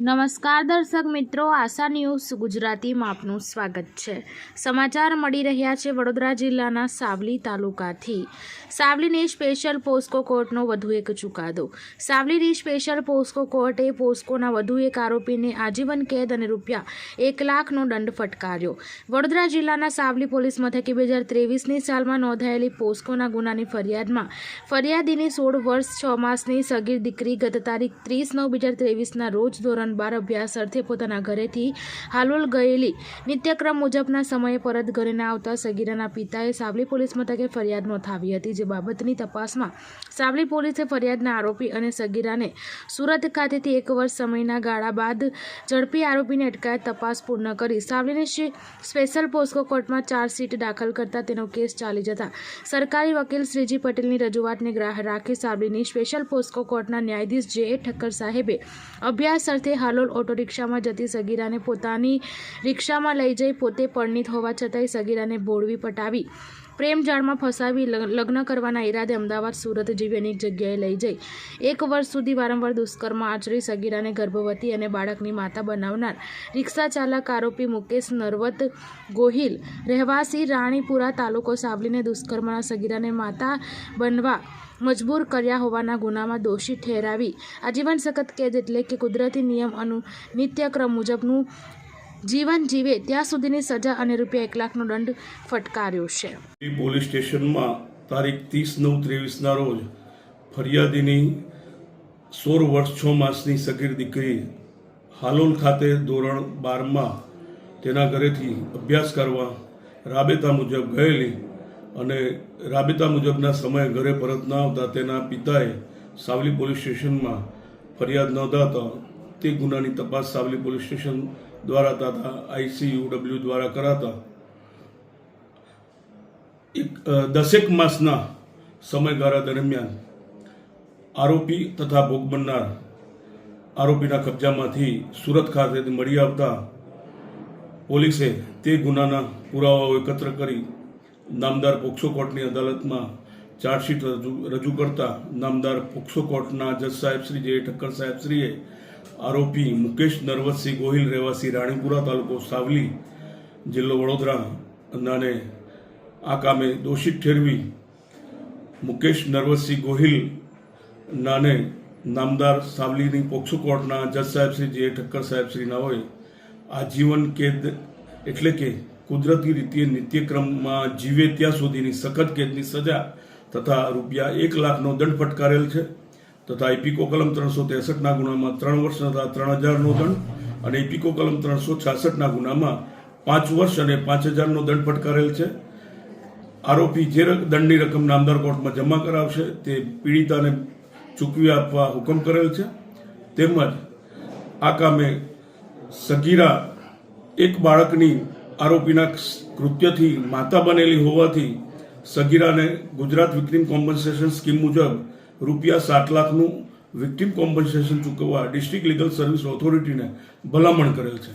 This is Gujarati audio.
નમસ્કાર દર્શક મિત્રો, આશા ન્યૂઝ ગુજરાતીમાં આપનું સ્વાગત છે. સમાચાર મળી રહ્યા છે વડોદરા જિલ્લાના સાવલી તાલુકાથી. સાવલીની સ્પેશિયલ પોસ્કો કોર્ટનો વધુ એક ચુકાદો. સાવલીની સ્પેશિયલ પોસ્કો કોર્ટે પોસ્કોના વધુ એક આરોપીને આજીવન કેદ અને રૂપિયા એક લાખનો દંડ ફટકાર્યો. વડોદરા જિલ્લાના સાવલી પોલીસ મથકે બે હજાર ત્રેવીસની સાલમાં નોંધાયેલી પોસ્કોના ગુનાની ફરિયાદમાં ફરિયાદીની સોળ વર્ષ, છ માસની સગીર દીકરી ગત તારીખ ત્રીસ નવ બે હજાર ત્રેવીસના રોજ ધોરણ બાર અભ્યાસ અર્થે પોતાના ઘરેથી હાલોલ ગયેલી. નિત્યક્રમ મુજબના સમયે પરત ઘરે ના આવતા સગીરાના પિતાએ સાવલી પોલીસ મથકે ફરિયાદ નોંધાવી હતી, જે બાબતની તપાસમાં સાવલી પોલીસે ફરિયાદના આરોપી અને સગીરાને સુરત ખાતેથી એક વર્ષ સમયના ગાળા બાદ ઝડપી આરોપીને અટકાયત તપાસ પૂર્ણ કરી. સાવલીને સ્પેશિયલ પોસ્કો કોર્ટમાં ચાર્જશીટ દાખલ કરતા તેનો કેસ ચાલી જતા સરકારી વકીલ શ્રીજી પટેલની રજૂઆતને ગ્રાહ રાખી સાવલીની સ્પેશિયલ પોસ્કો કોર્ટના ન્યાયાધીશ જે એ ઠક્કર સાહેબે અભ્યાસ અર્થે હાલોલ ઓટો રિક્ષામાં જતી સગીરાને પોતાની રિક્ષામાં લઈ જઈ પોતે પરણિત હોવા છતાંય સગીરાને બોળવી પટાવી પ્રેમ જાળમાં ફસાવી લગ- લગ્ન કરવાના ઈરાદે અમદાવાદ, સુરત જેવી અનેક જગ્યાએ લઈ જઈ. એક વર્ષ સુધી વારંવાર દુષ્કર્મ આચરી સગીરાને ગર્ભવતી અને બાળકની માતા બનાવનાર રિક્ષા ચાલક આરોપી મુકેશ નરવત ગોહિલ રહેવાસી રાણીપુરા તાલુકો સાવલીને દુષ્કર્મના સગીરાને માતા બનવા મજબૂર કર્યા હોવાના ગુનામાં દોષી ઠેરાવી. આજીવન સખત કેદ એટલે કે કુદરતી નિયમ અનુ, નિત્યક્રમ મુજબનું જીવન જીવે ત્યાં સુધીની સજા અને રૂપિયા એક લાખનો દંડ ફટકાર્યો છે. પોલીસ સ્ટેશનમાં તારીખ ત્રીસ નવ ત્રેવીસના રોજ ફરિયાદીની સોળ વર્ષ છ માસની સગીર દીકરી હાલોલ ખાતે ધોરણ બારમાં તેના ઘરેથી અભ્યાસ કરવા રાબેતા મુજબ ગયેલી અને રાબેતા મુજબના સમયે ઘરે પરત ન આવતા તેના પિતાએ સાવલી પોલીસ સ્ટેશનમાં ફરિયાદ નોંધાતા તે ગુનાની તપાસ સાવલી પોલીસ સ્ટેશન દ્વારા થતા આઈસીયુડબલ્યુ દ્વારા કરાતા. એક દસેક માસના સમયગાળા દરમિયાન આરોપી તથા ભોગ બનનાર આરોપીના કબજામાંથી સુરત ખાતે મળી આવતા પોલીસે તે ગુનાના પુરાવાઓ એકત્ર કરી નામદાર પોક્સો કોર્ટની અદાલતમાં ચાર્જશીટ રજૂ રજૂ કરતા નામદાર પોક્સો કોર્ટના જજ સાહેબ શ્રી જે ઠક્કર સાહેબ શ્રીએ આરોપી મુકેશ નરવતસિંહ ગોહિલ રહેવાસી રાણીપુરા તાલુકો સાવલી જિલ્લો વડોદરા નાને આ કામે દોષિત ઠેરવી મુકેશ નરવતસિંહ ગોહિલ નાને નામદાર સાવલીની પોક્સો કોર્ટના જજ સાહેબ શ્રી જે ઠક્કર સાહેબ શ્રીના હોય આજીવન કેદ એટલે કે કુદરતી રીતે નિત્યક્રમમાં જીવે ત્યાં સુધીની સખત કેદની સજા તથા રૂપિયા એક લાખનો દંડ ફટકારેલ છે. તથા ઇપિકો કલમ ત્રણસો ત્રેસઠના ગુનામાં ત્રણ વર્ષ તથા ત્રણ હજારનો દંડ અને ઇપિકો કલમ ત્રણસો છાસઠના ગુનામાં પાંચ વર્ષ અને પાંચ હજારનો દંડ ફટકારેલ છે. આરોપી જે દંડની રકમ નામદાર કોર્ટમાં જમા કરાવશે તે પીડિતાને ચૂકવી આપવા હુકમ કરેલ છે. તેમજ આ કામે સગીરા એક બાળકની આરોપીના કૃત્યથી માતા બનેલી હોવાથી સગીરાને ગુજરાત વિક્ટીમ કોમ્પન્સેશન સ્કીમ મુજબ રૂપિયા સાત લાખનું વિક્ટીમ કોમ્પન્સેશન ચૂકવવા ડિસ્ટ્રિક્ટ લીગલ સર્વિસ ઓથોરિટીને ભલામણ કરેલ છે.